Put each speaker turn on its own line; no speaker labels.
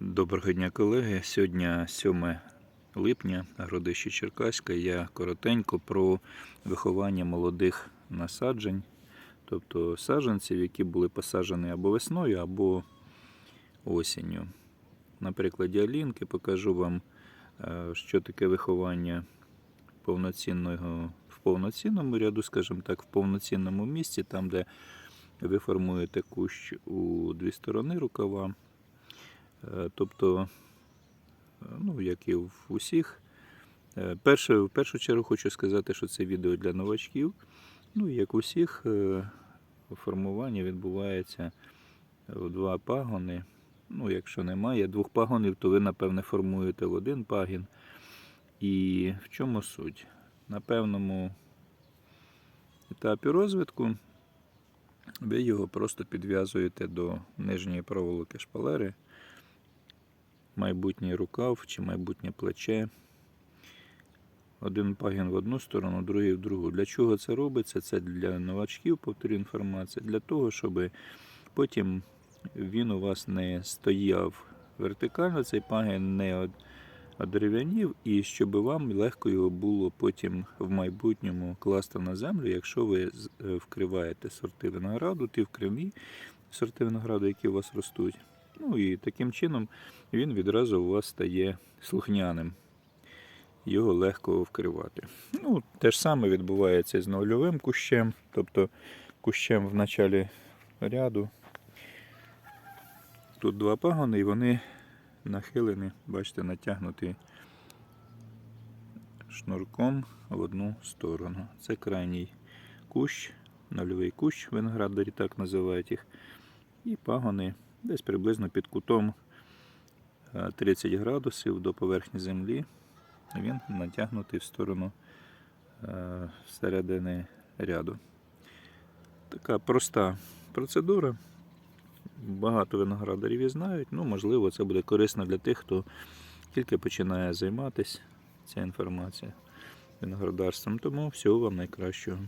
Доброго дня, колеги. Сьогодні 7 липня, Городище Черкаська. Я коротенько про виховання молодих насаджень, тобто саджанців, які були посаджені або весною, або осінню. На прикладі Алінки покажу вам, е, що таке виховання повноцінного в повноцінному ряду, скажімо так, в повноцінному місці, там, де ви формуєте кущ у дві сторони рукава. Е, Тобто, е, ну, як і в усіх. Е, Перше, в першу чергу хочу сказати, що це відео для новачків. Ну, як у всіх, формування відбувається в два пагони. Ну, якщо немає двох пагонів, то ви, напевне, формуєте в один пагін. І в чому суть? На певному етапі розвитку ви його просто підв'язуєте до нижньої проволоки шпалери майбутній рукав чи майбутнє плече. Один пагін в одну сторону, другий в другу. Для чого це робиться? Це для новачків, повторю інформацію, для того, щоб потім він у вас не стояв вертикально, цей пагін не од- одерев'янів, і щоб вам легко його було потім в майбутньому класти на землю, якщо ви е, вкриваєте сорти винограду, ті вкривні сорти винограду, які у вас ростуть. Ну і таким чином він відразу у вас стає слухняним. Його легко вкривати. Ну, те ж саме відбувається з нульовим кущем, тобто кущем в началі ряду. Тут два пагони, і вони нахилені, бачите, натягнуті шнурком в одну сторону. Це крайній кущ, нульовий кущ, виноградарі так називають їх. І пагони десь приблизно під кутом е, 30 градусів до поверхні землі. Він натягнутий в сторону е, середини ряду. Така проста процедура. Багато виноградарів її знають. Ну, можливо, це буде корисно для тих, хто тільки починає займатися ця інформація виноградарством. Тому всього вам найкращого.